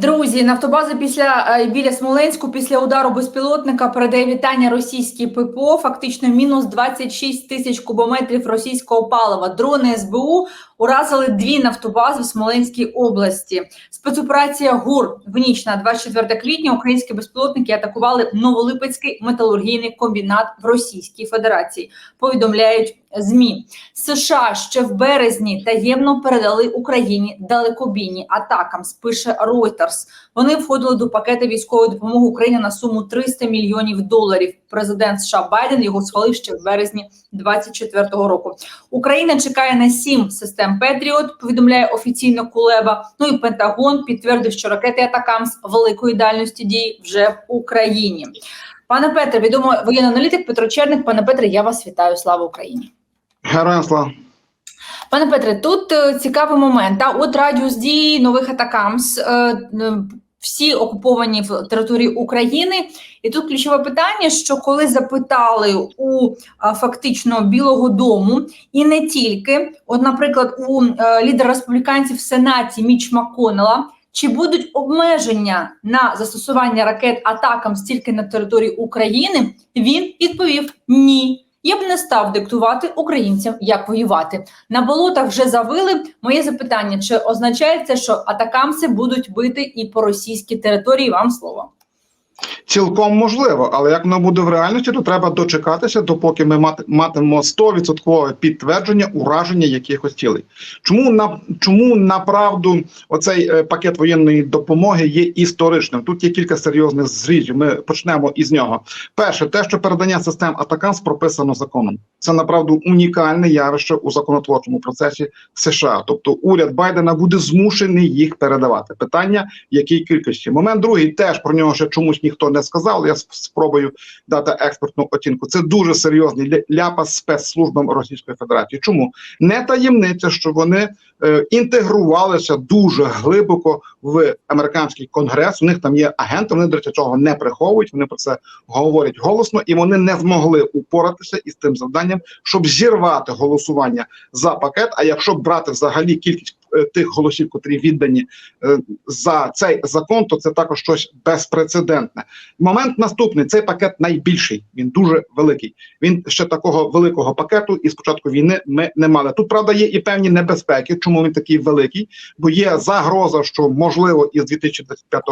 Друзі, Нафтобаза після е, біля Смоленську після удару безпілотника передає вітання російській ППО. Фактично мінус 26 тисяч кубометрів російського палива. Дрони СБУ уразили дві нафтобази в Смоленській області. Спецоперація ГУР в ніч на 24 квітня. Українські безпілотники атакували Новолипецький металургійний комбінат в Російській Федерації. Повідомляють змі США ще в березні таємно передали Україні далекобійні атакам. Спише Reuters. Вони входили до пакету військової допомоги Україні на суму 300 мільйонів доларів. Президент США Байден його схвалив ще в березні 24-го року. Україна чекає на сім систем Петріот. Повідомляє офіційно Кулеба. Ну і Пентагон підтвердив, що ракети Атакамс великої дальності дії вже в Україні. Пане Петре, відомо воєнний аналітик Петро Черник. Пане Петре, я вас вітаю. Слава Україні. Героям слава. Пане Петре, тут е, цікавий момент. Та от радіус дії нових атакамс, е, всі окуповані в території України. І тут ключове питання: що коли запитали у фактично Білого Дому, і не тільки, от, наприклад, у е, лідера республіканців в Сенаті Міч Маконела. Чи будуть обмеження на застосування ракет атакам стільки на території України? Він відповів ні. Я б не став диктувати українцям, як воювати. На болотах вже завили. Моє запитання: чи означає це, що атакамси будуть бити і по російській території? Вам слово. Цілком можливо, але як воно буде в реальності, то треба дочекатися, допоки ми мати, матимемо 100% підтвердження ураження якихось цілей. Чому на чому направду оцей е, пакет воєнної допомоги є історичним? Тут є кілька серйозних зрізів. Ми почнемо із нього. Перше, те, що передання систем Атакамс прописано законом, це направду унікальне явище у законотворчому процесі США. Тобто, уряд Байдена буде змушений їх передавати. Питання в якій кількості. Момент другий теж про нього ще чомусь ніхто не сказав. Я спробую дати експертну оцінку. Це дуже серйозний ляпас спецслужбам Російської Федерації. Чому не таємниця, що вони е, інтегрувалися дуже глибоко в американський конгрес? У них там є агенти. Вони до речі, цього не приховують. Вони про це говорять голосно, і вони не змогли упоратися із тим завданням, щоб зірвати голосування за пакет. А якщо брати взагалі кількість тих голосів, котрі віддані е, за цей закон, то це також щось безпрецедентне. Момент наступний: цей пакет найбільший. Він дуже великий. Він ще такого великого пакету і спочатку війни ми не мали. Тут правда є і певні небезпеки. Чому він такий великий? Бо є загроза, що можливо із 2025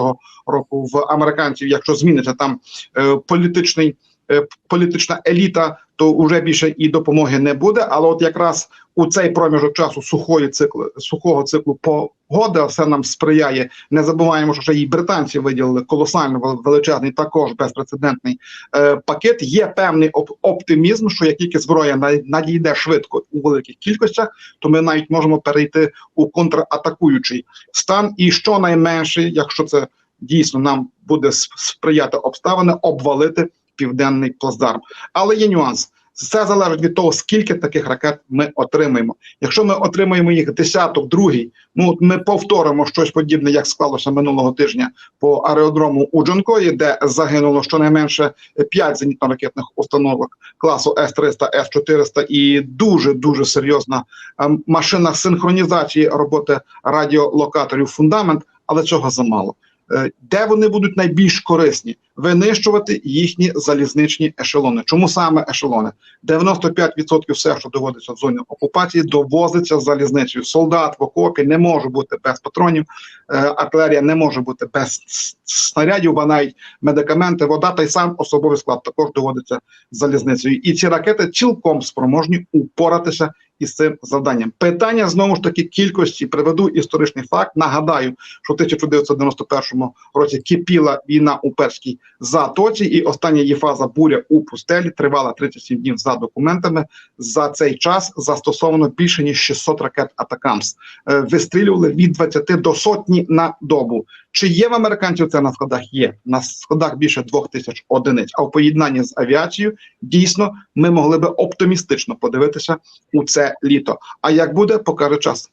року в американців, якщо зміниться там е, політичний. Е, Політична еліта, то вже більше і допомоги не буде. Але от якраз у цей проміжок часу сухої циклу сухого циклу погоди все нам сприяє. Не забуваємо, що ще і британці виділили колосально величезний, також безпрецедентний е, пакет. Є певний оп- оптимізм, що як тільки зброя на- надійде швидко у великих кількостях, то ми навіть можемо перейти у контратакуючий стан. І щонайменше, якщо це дійсно нам буде сприяти обставини, обвалити південний плацдарм. Але є нюанс. Все залежить від того, скільки таких ракет ми отримаємо. Якщо ми отримаємо їх десяток, другий, ну ми повторимо щось подібне, як склалося минулого тижня по аеродрому у Джонкої, де загинуло щонайменше 5 зенітно-ракетних установок класу С-300, С-400 і дуже дуже серйозна ем, машина синхронізації роботи радіолокаторів фундамент, але цього замало. Е, Де вони будуть найбільш корисні? Винищувати їхні залізничні ешелони. Чому саме ешелони? 95% все, що доводиться в зоні окупації, довозиться залізницею. Солдат в окопі не може бути без патронів, е, артилерія не може бути без снарядів, бо навіть медикаменти, вода та й сам особовий склад також доводиться залізницею. І ці ракети цілком спроможні упоратися із цим завданням. Питання знову ж таки кількості приведу історичний факт. Нагадаю, що в 1991 році кипіла війна у перській затоці, і остання її фаза буря у пустелі тривала 37 днів за документами. За цей час застосовано більше ніж 600 ракет Атакамс. Е, Вистрілювали від 20 до сотні на добу. Чи є в американців це на складах? Є на складах більше двох тисяч одиниць. А в поєднанні з авіацією дійсно ми могли би оптимістично подивитися у це літо. А як буде, покаже час.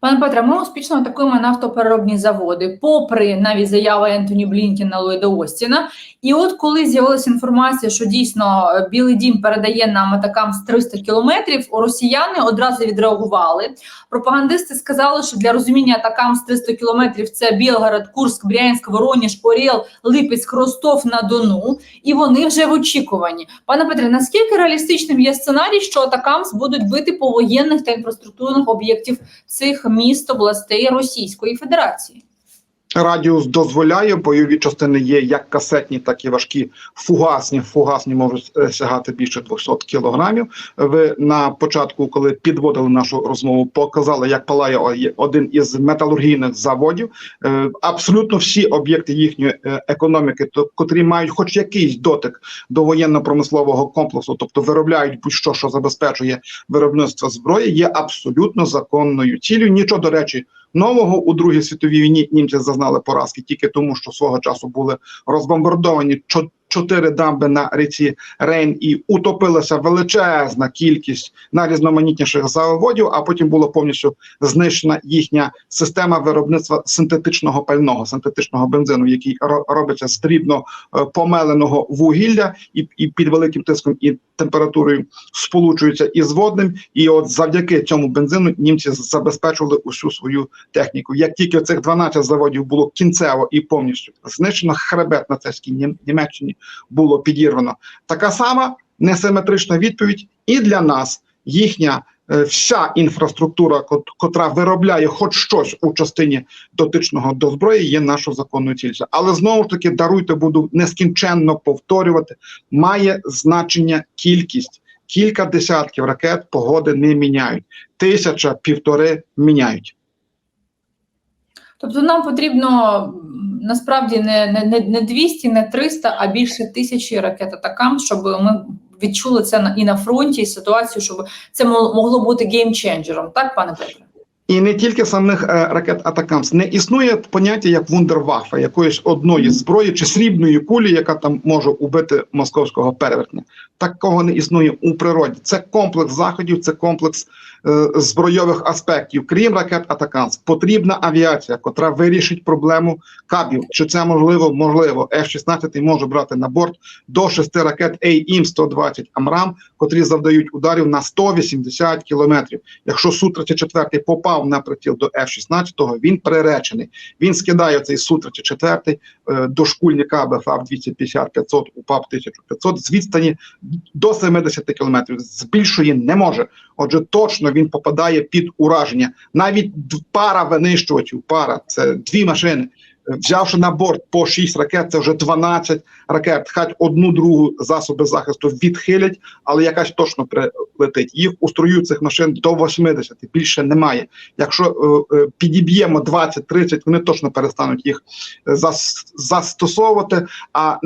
Пане Петре, ми успішно атакуємо нафтопереробні заводи, попри навіть заяви Ентоні Блінкіна Ллойда Остіна. І от коли з'явилася інформація, що дійсно е, Білий Дім передає нам атакам з 300 кілометрів, росіяни одразу відреагували. Пропагандисти сказали, що для розуміння атакам з 300 кілометрів це Білгород, Курск, Брянськ, Вороніж, Оріл, Липецьк, Ростов на Дону. І вони вже в очікуванні. Пане Петре, наскільки реалістичним є сценарій, що атакамс будуть бити по воєнних та інфраструктурних об'єктів цих міст областей Російської Федерації? Радіус дозволяє, бойові частини є як касетні, так і важкі. Фугасні. Фугасні можуть е, сягати більше 200 кілограмів. Ви на початку, коли підводили нашу розмову, показали, як палає один із металургійних заводів. Е, Абсолютно всі об'єкти їхньої е, економіки, то котрі мають хоч якийсь дотик до воєнно-промислового комплексу, тобто виробляють будь-що, що забезпечує виробництво зброї, є абсолютно законною цілею. Нічого до речі. Нового у Другій світовій війні німці зазнали поразки тільки тому, що свого часу були розбомбардовані чотири дамби на ріці Рейн і утопилася величезна кількість найрізноманітніших заводів, а потім була повністю знищена їхня система виробництва синтетичного пального, синтетичного бензину, який ро- робиться з дрібно е, помеленого вугілля і, і під великим тиском і температурою сполучується із водним. І от завдяки цьому бензину німці забезпечували усю свою техніку. Як тільки цих 12 заводів було кінцево і повністю знищено, хребет нацистській Нім- Німеччині було підірвано. Така сама несиметрична відповідь і для нас їхня. е, Вся інфраструктура, кот- котра виробляє хоч щось у частині дотичного до зброї, є нашою законною ціллю. Але знову ж таки, даруйте, буду нескінченно повторювати. Має значення кількість. Кілька десятків ракет погоди не міняють. Тисяча півтори міняють. Тобто нам потрібно насправді не, не, не, не 200, не 300, а більше тисячі ракет атакам, щоб ми відчули це і на фронті, і ситуацію, щоб це мо- могло бути геймченджером. Так, пане Петре? І не тільки самих е, ракет Атакамс. Не існує поняття як вундервафа, якоїсь одної зброї чи срібної кулі, яка там може убити московського перевертня. Такого не існує у природі. Це комплекс заходів, це комплекс збройових аспектів. Крім ракет Атакамс, потрібна авіація, котра вирішить проблему кабів. Чи це можливо? Можливо. F-16 може брати на борт до шести ракет AIM-120 Амрам, котрі завдають ударів на 180 кілометрів. Якщо Су-34 попав на приціл до F-16, він приречений. Він скидає цей Су-34 е, до шкульника БФА 250 500 УПАП 1500 з відстані до 70 кілометрів. Збільшує не може. Отже, точно він попадає під ураження. Навіть пара винищувачів, пара це дві машини. Взявши на борт по 6 ракет, це вже 12 ракет. Хай одну другу засоби захисту відхилять, але якась точно прилетить. Їх у строю цих машин до 80, більше немає. Якщо е, е, підіб'ємо 20-30, вони точно перестануть їх е, зас, застосовувати. А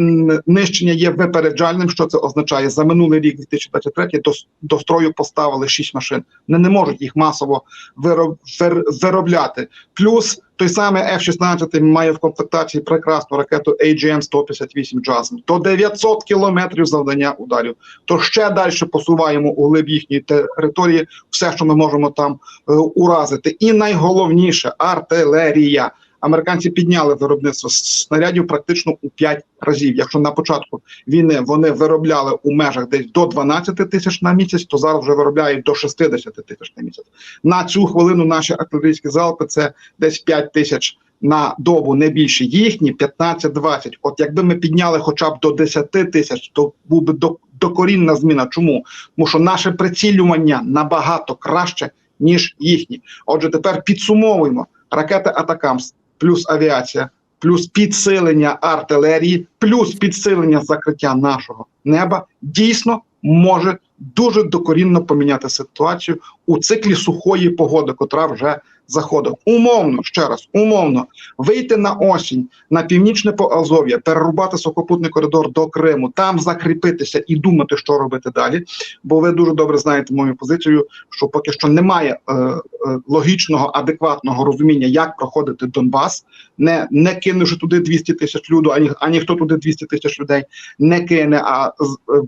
нищення є випереджальним. Що це означає? За минулий рік, 2023, до, до строю поставили 6 машин. Вони не можуть їх масово вироб, вир, виробляти. Плюс той самий F-16 має в комплектації прекрасну ракету AGM-158 JASM. То 900 кілометрів завдання ударів. То ще далі посуваємо у глиб їхньої території все, що ми можемо там е, уразити. І найголовніше артилерія. Американці підняли виробництво снарядів практично у 5 разів. Якщо на початку війни вони виробляли у межах десь до 12 тисяч на місяць, то зараз вже виробляють до 60 тисяч на місяць. На цю хвилину наші артилерійські залпи це десь 5 тисяч на добу, не більше. Їхні 15-20. От якби ми підняли хоча б до 10 тисяч, то був би до- докорінна зміна. Чому? Тому що наше прицілювання набагато краще, ніж їхні. Отже, тепер підсумовуємо ракети Атакамс, плюс авіація, плюс підсилення артилерії, плюс підсилення закриття нашого неба дійсно може дуже докорінно поміняти ситуацію у циклі сухої погоди, котра вже заходить. Умовно, ще раз, умовно, вийти на осінь на північне Поазов'я, перерубати сухопутний коридор до Криму, там закріпитися і думати, що робити далі. Бо ви дуже добре знаєте мою позицію, що поки що немає е, е, логічного, адекватного розуміння, як проходити Донбас, не, не кинувши туди 200 тисяч людей, ані, а ніхто туди 200 тисяч людей не кине, а е,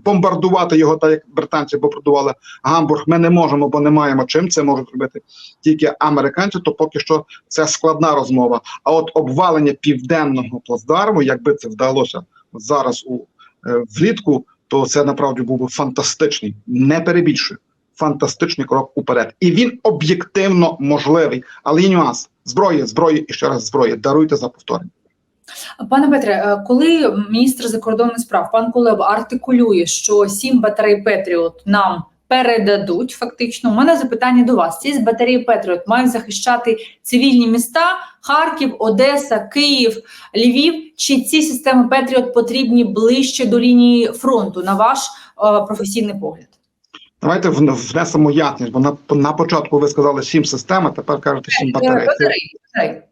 бомбардувати його, так як британці бомбардували Гамбург. Ми не можемо, бо не маємо чим. Це можуть робити тільки американці. Сенсі, то поки що це складна розмова. А от обвалення південного плацдарму, якби це вдалося зараз у е, влітку, то це направді був би фантастичний, не перебільшую, фантастичний крок уперед. І він об'єктивно можливий. Але є нюанс зброї, зброї і ще раз зброї. Даруйте за повторення. Пане Петре, е, коли міністр закордонних справ пан Кулеба артикулює, що сім батарей Петріот нам передадуть, фактично, у мене запитання до вас: ці батареї Петріот мають захищати цивільні міста Харків, Одеса, Київ, Львів. Чи ці системи Петріот потрібні ближче до лінії фронту, на ваш е, професійний погляд? Давайте внесемо ясність, бо на, на початку ви сказали сім систем, а тепер кажете сім Е, батарей.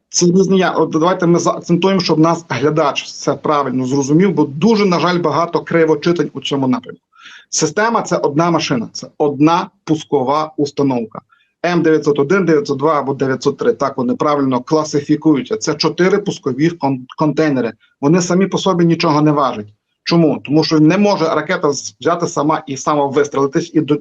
Це-. Різні я. От давайте ми заакцентуємо, щоб нас глядач це правильно зрозумів, бо дуже, на жаль, багато кривочитань у цьому напрямку. Система це одна машина, це одна пускова установка. М901, 902 або 903, так вони правильно класифікуються. Це чотири пускові кон- контейнери. Вони самі по собі нічого не важать. Чому? Тому що не може ракета взяти сама і сама вистрелитись і до,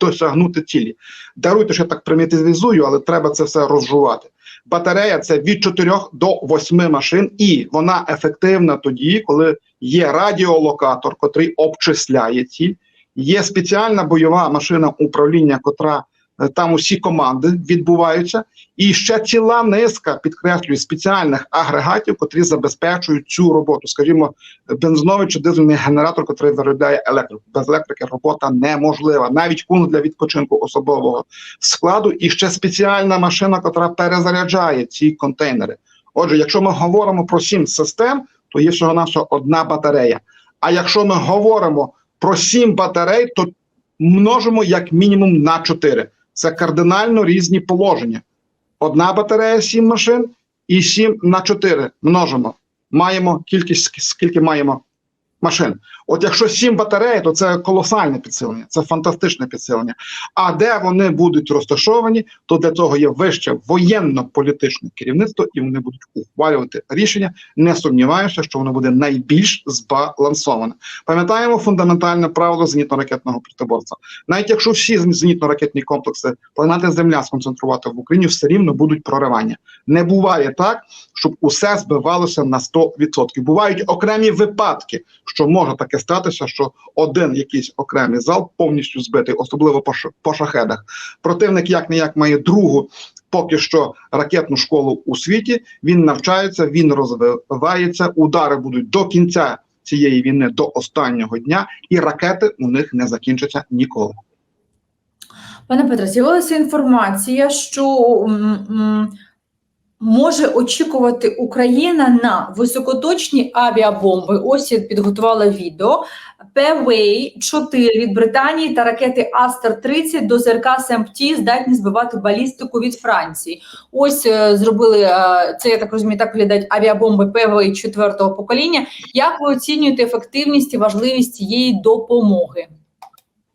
досягнути цілі. Даруйте, що я так примітивізую, але треба це все розжувати. Батарея це від 4 до 8 машин, і вона ефективна тоді, коли є радіолокатор, котрий обчисляє ціль, є спеціальна бойова машина управління, котра е, там усі команди відбуваються, і ще ціла низка підкреслюю спеціальних агрегатів, котрі забезпечують цю роботу. Скажімо, бензиновий чи дизельний генератор, котрий виробляє електрику. Без електрики робота неможлива. Навіть пункт для відпочинку особового складу, і ще спеціальна машина, котра перезаряджає ці контейнери. Отже, якщо ми говоримо про сім систем, то є всього навсього одна батарея. А якщо ми говоримо про сім батарей, то множимо як мінімум на чотири. Це кардинально різні положення. Одна батарея, сім машин, і сім на чотири множимо. Маємо кількість, скільки маємо машин. От якщо сім батарей, то це колосальне підсилення, це фантастичне підсилення. А де вони будуть розташовані, то для цього є вище воєнно-політичне керівництво, і вони будуть ухвалювати рішення. Не сумніваюся, що воно буде найбільш збалансоване. Пам'ятаємо фундаментальне правило зенітно-ракетного протиборства. Навіть якщо всі зенітно-ракетні комплекси планети Земля сконцентрувати в Україні, все рівно будуть проривання. Не буває так, щоб усе збивалося на 100%. Бувають окремі випадки, що може таке статися, що один якийсь окремий зал повністю збитий, особливо по, шахедах. Противник як не як має другу. Поки що ракетну школу у світі він навчається, він розвивається. Удари будуть до кінця цієї війни, до останнього дня, і ракети у них не закінчаться ніколи. Пане Петре, з'явилася інформація, що може очікувати Україна на високоточні авіабомби. Ось я підготувала відео. ПВ 4 від Британії та ракети Астер 30 до ЗРК СМПТ здатні збивати балістику від Франції. Ось е, зробили е, це. Я так розумію, так виглядають авіабомби ПВ 4 покоління. Як ви оцінюєте ефективність і важливість цієї допомоги?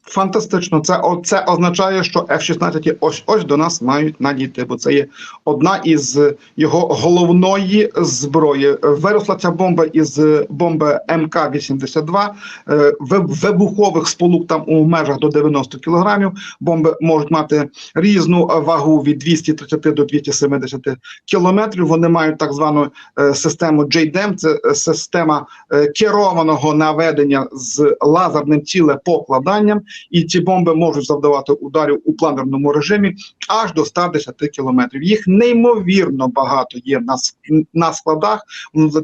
Фантастично, це це означає, що F-16 ось ось до нас мають надійти, бо це є одна із його головної зброї. Виросла ця бомба із бомби МК-82, е, вибухових сполук там у межах до 90 кілограмів. Бомби можуть мати різну вагу від 230 до 270 кілометрів. Вони мають так звану е, систему JDAM, це е, система е, керованого наведення з лазерним цілепокладанням і ці бомби можуть завдавати ударів у планерному режимі аж до 110 кілометрів. Їх неймовірно багато є на, на складах.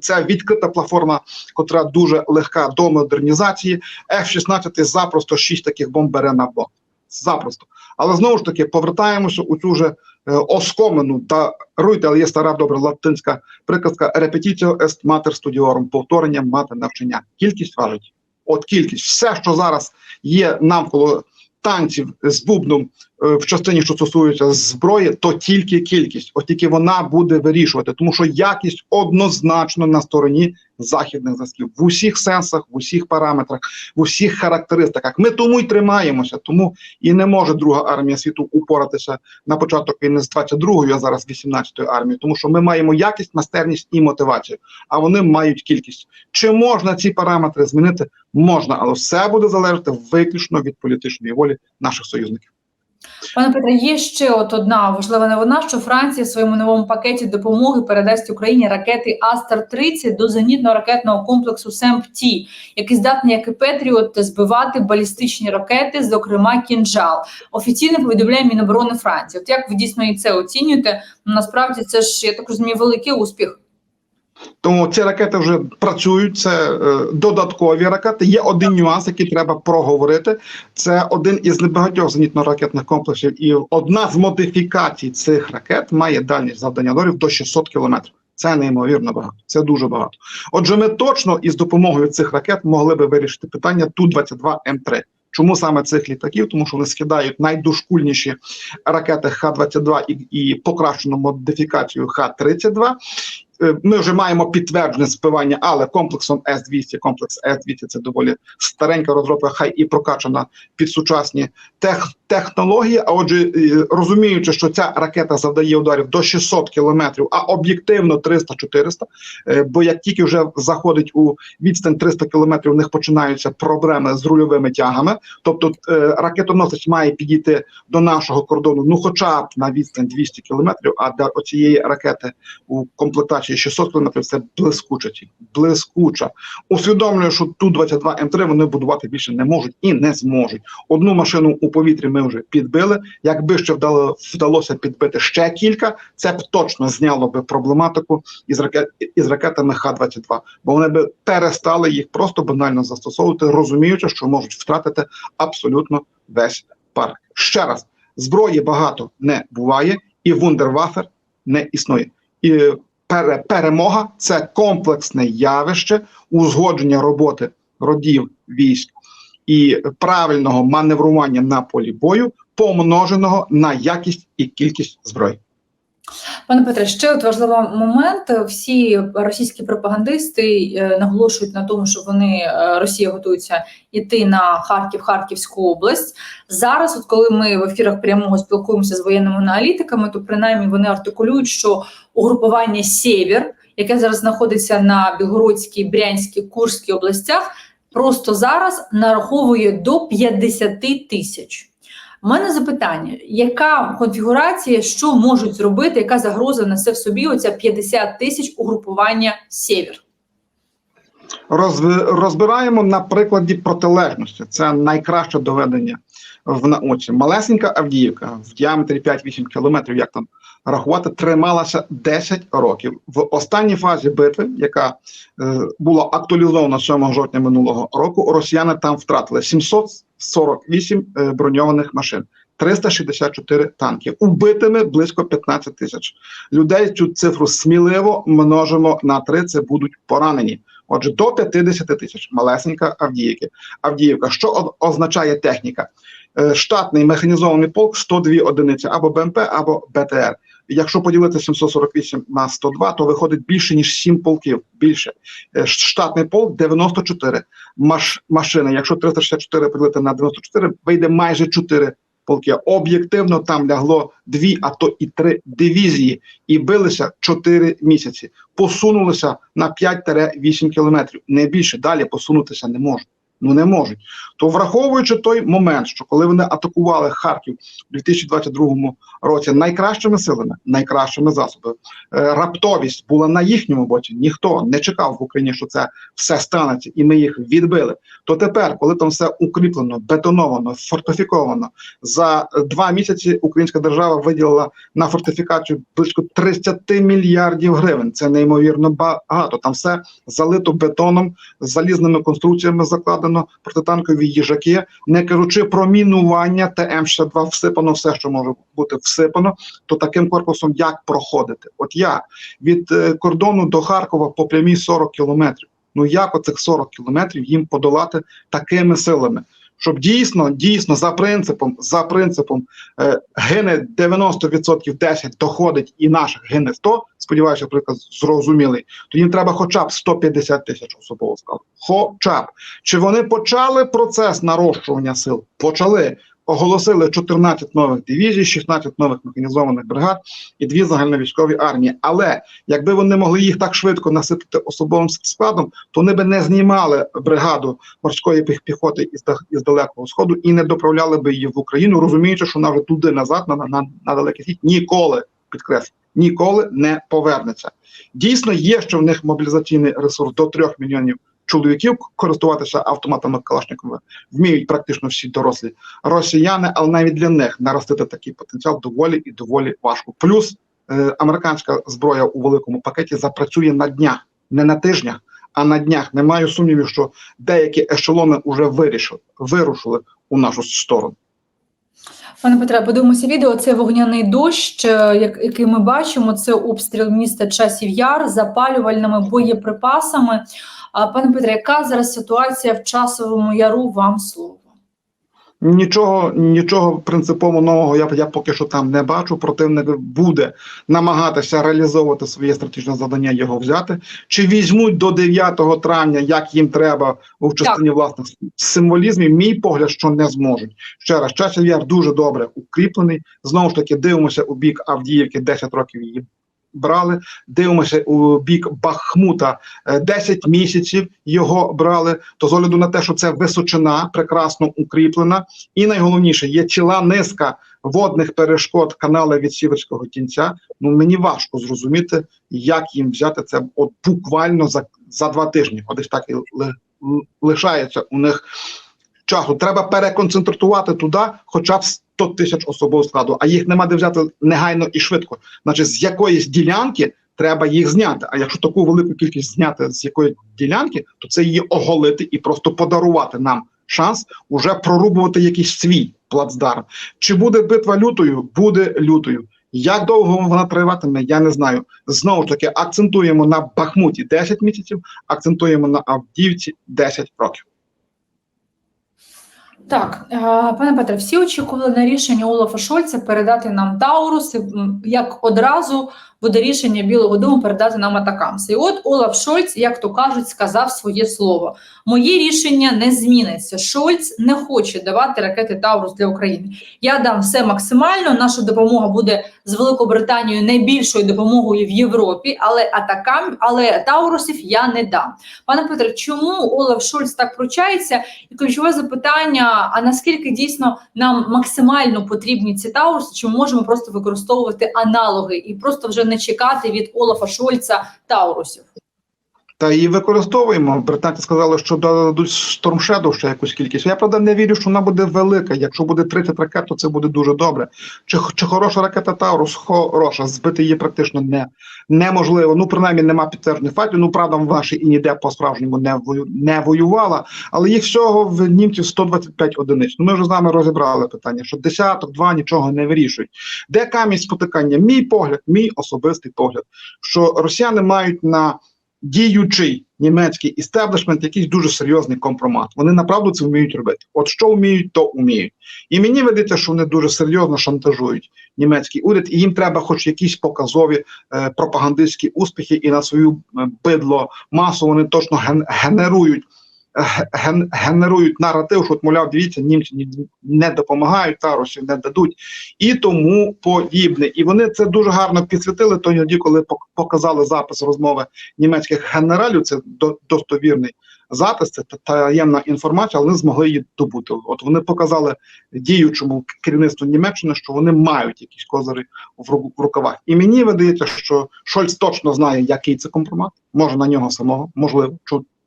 Це відкрита платформа, котра дуже легка до модернізації. F-16 запросто 6 таких бомб бере на бок. Запросто. Але знову ж таки повертаємося у цю же е, оскомену та руйте, але є стара добра латинська приказка репетіціо ест матер студіорум, повторення мати навчання. Кількість важить. От кількість, все, що зараз є навколо танців з бубном е, в частині, що стосується зброї, то тільки кількість, от тільки вона буде вирішувати, тому що якість однозначно на стороні західних зв'язків в усіх сенсах, в усіх параметрах, в усіх характеристиках. Ми тому й тримаємося, тому і не може друга армія світу упоратися на початок війни з 22-ю, а зараз 18-ю армією, тому що ми маємо якість, майстерність і мотивацію, а вони мають кількість. Чи можна ці параметри змінити? Можна, але все буде залежати виключно від політичної волі наших союзників. Пане Петре, є ще от одна важлива новина, що Франція в своєму новому пакеті допомоги передасть Україні ракети Астер 30 до зенітно-ракетного комплексу СЕМП-Ті, який здатний, як і Петріот, збивати балістичні ракети, зокрема кінжал. Офіційно повідомляє Міноборони Франції. От як ви дійсно і це оцінюєте? Насправді це ж я так розумію, великий успіх. Тому ці ракети вже працюють. Це е, додаткові ракети. Є один нюанс, який треба проговорити. Це один із небагатьох зенітно-ракетних комплексів, і одна з модифікацій цих ракет має дальність завдання дорів до 600 кілометрів. Це неймовірно багато. Це дуже багато. Отже, ми точно із допомогою цих ракет могли би вирішити питання Ту-22 М3. Чому саме цих літаків? Тому що вони скидають найдошкульніші ракети Х-22 і, і покращену модифікацію Х-32. Е, Ми вже маємо підтверджене спивання, але комплексом С-200, комплекс С-200 це доволі старенька розробка, хай і прокачана під сучасні тех, технології. А отже, е, розуміючи, що ця ракета завдає ударів до 600 кілометрів, а об'єктивно 300-400, е, бо як тільки вже заходить у відстань 300 кілометрів, у них починаються проблеми з рульовими тягами. Тобто е, ракетоносець має підійти до нашого кордону, ну хоча б на відстань 200 кілометрів, а до оцієї ракети у комплектації 600 кілометрів це блискуча блискуча. Усвідомлюю, що ту 22 М3 вони будувати більше не можуть і не зможуть. Одну машину у повітрі ми вже підбили. Якби ще вдало, вдалося підбити ще кілька, це б точно зняло би проблематику із ракет із ракетами Х-22, бо вони би перестали їх просто банально застосовувати, розуміючи, що можуть втратити абсолютно весь парк. Ще раз зброї багато не буває, і вундервафер не існує. І пере, перемога це комплексне явище узгодження роботи родів військ і правильного маневрування на полі бою, помноженого на якість і кількість зброї. Пане Петре, ще от важливий момент. Всі російські пропагандисти е, наголошують на тому, що вони е, Росія готується йти на Харків, Харківську область. Зараз, от коли ми в ефірах прямого спілкуємося з воєнними аналітиками, то принаймні вони артикулюють, що угрупування Сєвєр, яке зараз знаходиться на Білгородській, Брянській, Курській областях, просто зараз нараховує до 50 тисяч. У мене запитання: яка конфігурація, що можуть зробити, яка загроза несе в собі оця 50 тисяч угрупування? Розби- розбираємо на прикладі протилежності. Це найкраще доведення в науці. Малесенька Авдіївка в діаметрі 5-8 кілометрів, як там рахувати, трималася 10 років. В останній фазі битви, яка е, була актуалізована 7 жовтня минулого року, росіяни там втратили 748 е, броньованих машин. 364 танки, убитими близько 15 тисяч людей. Цю цифру сміливо множимо на 3, Це будуть поранені. Отже, до 50 тисяч малесенька Авдіївки. Авдіївка. Що означає техніка? Е, Штатний механізований полк 102 одиниці або БМП, або БТР. Якщо поділити 748 на 102, то виходить більше ніж 7 полків. Більше Е, штатний полк 94 маш, машини. Якщо 364 поділити на 94, вийде майже 4 полки. Об'єктивно там лягло 2, а то і 3 дивізії, і билися 4 місяці. Посунулися на 5-8 кілометрів. Не більше далі посунутися не можуть. Ну не можуть. То враховуючи той момент, що коли вони атакували Харків у 2022 році найкращими силами, найкращими засобами, е, раптовість була на їхньому боці. Ніхто не чекав в Україні, що це все станеться, і ми їх відбили. То тепер, коли там все укріплено, бетоновано, фортифіковано, за е, два місяці українська держава виділила на фортифікацію близько 30 мільярдів гривень. Це неймовірно багато. Там все залито бетоном, залізними конструкціями закладено, протитанкові їжаки, не кажучи про мінування та М62 всипано все, що може бути всипано, то таким корпусом як проходити? От я від е, кордону до Харкова по прямій 40 кілометрів. Ну як оцих 40 кілометрів їм подолати такими силами? Щоб дійсно, дійсно за принципом, за принципом е, гине 90% 10 доходить і наших гине 100, сподіваюся, приклад зрозумілий, то їм треба хоча б 150 тисяч особового складу. Хоча б. Чи вони почали процес нарощування сил? Почали. Оголосили 14 нових дивізій, 16 нових механізованих бригад і дві загальновійськові армії. Але якби вони могли їх так швидко наситити особовим складом, то вони би не знімали бригаду морської піхоти із, із далекого сходу і не доправляли би її в Україну, розуміючи, що вона вже туди назад на, на, на далекий схід ніколи підкреслю, ніколи не повернеться. Дійсно, є ще в них мобілізаційний ресурс до 3 мільйонів чоловіків користуватися автоматами Калашникова вміють практично всі дорослі росіяни, але навіть для них наростити такий потенціал доволі і доволі важко. Плюс е, американська зброя у великому пакеті запрацює на днях, не на тижнях, а на днях. Не маю сумнівів, що деякі ешелони вже вирішили, вирушили у нашу сторону. Пане Петре, подивимося відео. Це вогняний дощ, е, як- який ми бачимо. Це обстріл міста Часів Яр запалювальними боєприпасами. А пане Петре, яка зараз ситуація в часовому яру? Вам слово? Нічого, нічого принципово нового я, я поки що там не бачу. Противник буде намагатися реалізовувати своє стратегічне завдання, його взяти. Чи візьмуть до 9 травня, як їм треба в частині власних символізмів? Мій погляд, що не зможуть. Ще раз, часів яр дуже добре укріплений. Знову ж таки, дивимося у бік Авдіївки, 10 років її брали. Дивимося у бік Бахмута, е, 10 місяців його брали. То з огляду на те, що це височина, прекрасно укріплена, і найголовніше є ціла низка водних перешкод канала від Сіверського кінця. Ну мені важко зрозуміти, як їм взяти це от буквально за, за два тижні. От так і ли, ли- лишається у них часу. Треба переконцентрувати туди, хоча б 100 тисяч особового складу, а їх нема де взяти негайно і швидко. Значить, з якоїсь ділянки треба їх зняти. А якщо таку велику кількість зняти з якоїсь ділянки, то це її оголити і просто подарувати нам шанс уже прорубувати якийсь свій плацдарм. Чи буде битва лютою? Буде лютою. Як довго вона триватиме, я не знаю. Знову ж таки, акцентуємо на Бахмуті 10 місяців, акцентуємо на Авдіївці 10 років. Так, е, пане Петре, всі очікували на рішення Олафа Шольца передати нам Тауруси, як одразу буде рішення Білого Дому передати нам Атакамси. І от Олаф Шольц, як то кажуть, сказав своє слово. Моє рішення не зміниться. Шольц не хоче давати ракети Таурус для України. Я дам все максимально. Наша допомога буде з Великобританією найбільшою допомогою в Європі, але атакам, але Таурусів я не дам. Пане Петре, чому Олаф Шольц так пручається? І ключове запитання: а наскільки дійсно нам максимально потрібні ці Тауруси, чи ми можемо просто використовувати аналоги і просто вже не чекати від Олафа Шольца Таурусів? Та і використовуємо. Британці сказали, що дадуть Shadow ще якусь кількість. Я правда не вірю, що вона буде велика. Якщо буде 30 ракет, то це буде дуже добре. Чи, чи хороша ракета Таурус? Хороша, збити її практично не, неможливо. Ну, принаймні, нема підтверджених фактів. Ну, правда, в нашій і ніде по-справжньому не, вою, не воювала, але їх всього в німців 125 одиниць. Ну, ми вже з нами розібрали питання, що десяток, два нічого не вирішують. Де камінь спотикання? Мій погляд, мій особистий погляд, що росіяни мають на діючий німецький істеблішмент якийсь дуже серйозний компромат. Вони направду це вміють робити. От що вміють, то вміють. І мені видається, що вони дуже серйозно шантажують німецький уряд, і їм треба, хоч якісь показові е, пропагандистські успіхи, і на свою е, бидло масу вони точно ген- генерують. Генерують наратив, що от, мовляв, дивіться, німці не допомагають, тарусів не дадуть, і тому подібне. І вони це дуже гарно підсвітили тоді, коли пок- показали запис розмови німецьких генералів. Це до- достовірний запис, це та- таємна інформація, але вони змогли її добути. От вони показали діючому керівництву Німеччини, що вони мають якісь козири в, ру- в рукавах. І мені видається, що Шольц точно знає, який це компромат. Може на нього самого, можливо,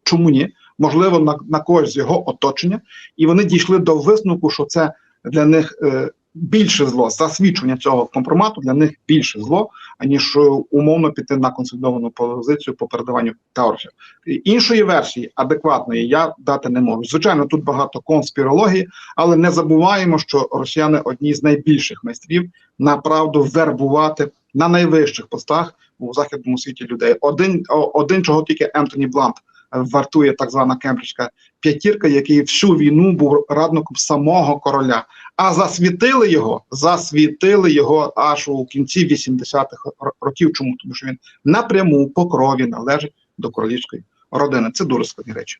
чому ні? Можливо, на, на когось з його оточення, і вони дійшли до висновку, що це для них е, більше зло. Засвідчення цього компромату для них більше зло, аніж е, умовно піти на консолідовану позицію по передаванню Таурусів. І Іншої версії адекватної я дати не можу. Звичайно, тут багато конспірології, але не забуваємо, що росіяни одні з найбільших майстрів направду вербувати на найвищих постах у західному світі людей. Один один чого тільки Ентоні Блант вартує так звана кембриджська п'ятірка, який всю війну був радником самого короля. А засвітили його, засвітили його аж у кінці 80-х років. Чому? Тому що він напряму по крові належить до королівської родини. Це дуже складні речі.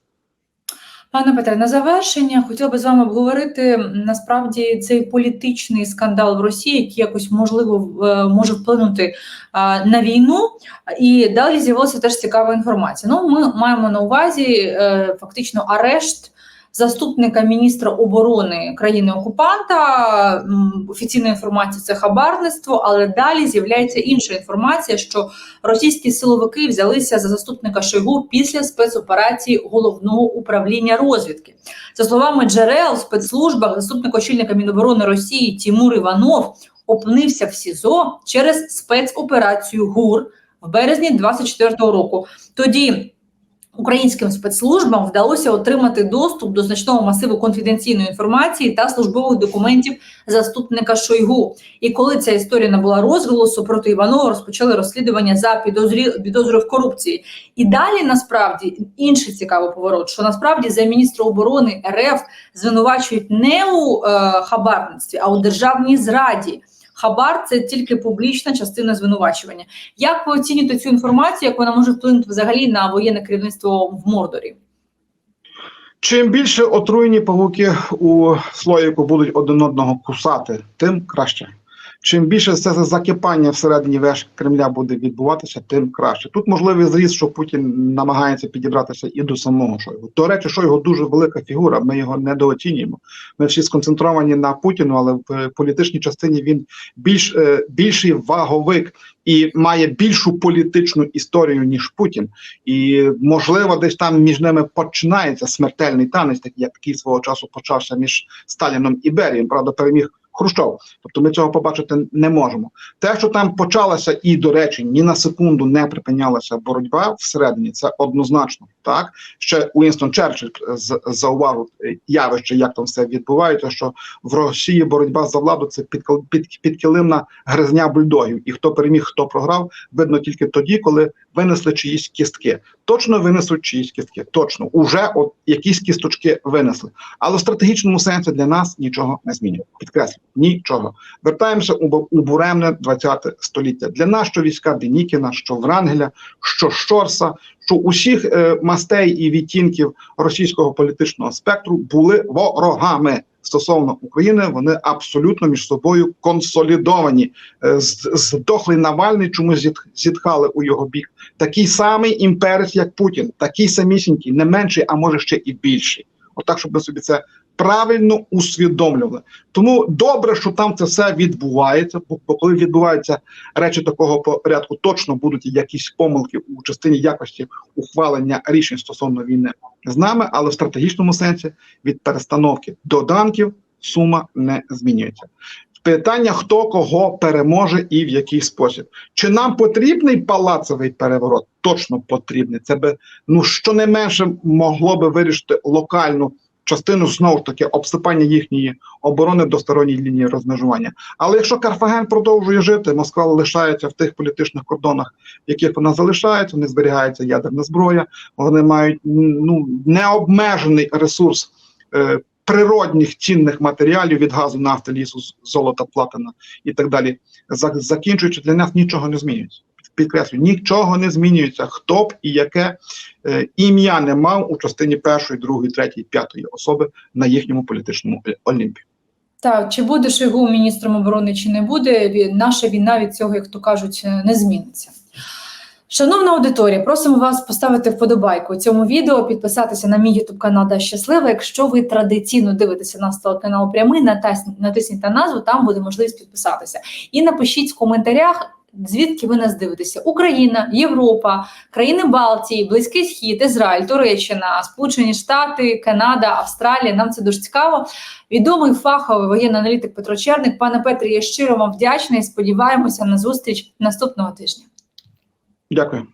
Пане Петре, на завершення хотіла би з вами обговорити насправді цей політичний скандал в Росії, який якось можливо е, може вплинути на війну. І далі з'явилася теж цікава інформація. Ну, ми маємо на увазі е, фактично арешт. Заступника міністра оборони країни-окупанта офіційна інформація це хабарництво, але далі з'являється інша інформація, що російські силовики взялися за заступника Шойгу після спецоперації головного управління розвідки. За словами джерел в спецслужбах, заступник очільника Міноборони Росії Тімур Іванов опинився в СІЗО через спецоперацію ГУР в березні 24-го року. Тоді українським спецслужбам вдалося отримати доступ до значного масиву конфіденційної інформації та службових документів заступника Шойгу. І коли ця історія набула розголосу проти Іванова, розпочали розслідування за підозрі... підозрою в корупції. І далі насправді інший цікавий поворот, що насправді за міністра оборони РФ звинувачують не у е, хабарництві, а у державній зраді. Хабар це тільки публічна частина звинувачування. Як ви оцінюєте цю інформацію? Як вона може вплинути взагалі на воєнне керівництво в Мордорі? Чим більше отруєні павуки у слоїку будуть один одного кусати, тим краще. Чим більше це закипання всередині веж Кремля буде відбуватися, тим краще. Тут можливий зріз, що Путін намагається підібратися і до самого Шойгу. До речі, Шойгу дуже велика фігура. Ми його недооцінюємо. Ми всі сконцентровані на Путіну, але в політичній частині він більш е, більший ваговик і має більшу політичну історію ніж Путін. І можливо, десь там між ними починається смертельний танець, такий як такий свого часу почався між Сталіном і Берієм. Правда, переміг Хрущов. Тобто ми цього побачити не можемо. Те, що там почалася, і до речі, ні на секунду не припинялася боротьба всередині, це однозначно. Так ще Уінстон Черчилль з- зауважив е, явище, як там все відбувається. Що в Росії боротьба за владу це підкол- під, підкилимна гризня бульдогів. І хто переміг, хто програв, видно тільки тоді, коли винесли чиїсь кістки. Точно винесуть чиїсь кістки. Точно, уже от якісь кісточки винесли. Але в стратегічному сенсі для нас нічого не змінює. Підкреслю, нічого. Вертаємося у, буремне 20 століття. Для нас що війська Денікіна, що Врангеля, що Щорса, що усіх е, мастей і відтінків російського політичного спектру були ворогами. Стосовно України, вони абсолютно між собою консолідовані. Е, Здохлий Навальний чомусь зітхали у його бік. Такий самий імперець, як Путін, такий самісінький, не менший, а може ще і більший. Отак, щоб ми собі це правильно усвідомлювали. Тому добре, що там це все відбувається. Бо, коли відбуваються речі такого порядку, точно будуть якісь помилки у частині якості ухвалення рішень стосовно війни з нами, але в стратегічному сенсі від перестановки доданків сума не змінюється. Питання, хто кого переможе і в який спосіб. Чи нам потрібний палацовий переворот? Точно потрібний. Це би ну щонайменше могло би вирішити локальну частину знову ж таки обсипання їхньої оборони до сторонньої лінії розмежування. Але якщо Карфаген продовжує жити, Москва лишається в тих політичних кордонах, в яких вона залишається, вони зберігається ядерна зброя, вони мають ну необмежений ресурс. Е, Природних цінних матеріалів від газу, нафти, лісу, золота, платина і так далі, закінчуючи для нас нічого не змінюється. Підкреслю, нічого не змінюється. Хто б і яке е, ім'я не мав у частині першої, другої, третьої, п'ятої особи на їхньому політичному е, олімпі. Так, чи буде Шойгу міністром оборони, чи не буде, наша війна від цього, як то кажуть, не зміниться. Шановна аудиторія, просимо вас поставити вподобайку цьому відео, підписатися на мій YouTube канал Да Щаслива. Якщо ви традиційно дивитеся нас телеканал прямий, натис- натисніть на назву, там буде можливість підписатися. І напишіть в коментарях, звідки ви нас дивитеся: Україна, Європа, країни Балтії, Близький Схід, Ізраїль, Туреччина, Сполучені Штати, Канада, Австралія. Нам це дуже цікаво. Відомий фаховий воєнний аналітик Петро Черник. Пане Петре, я щиро вам вдячна і сподіваємося на зустріч наступного тижня. Дякую.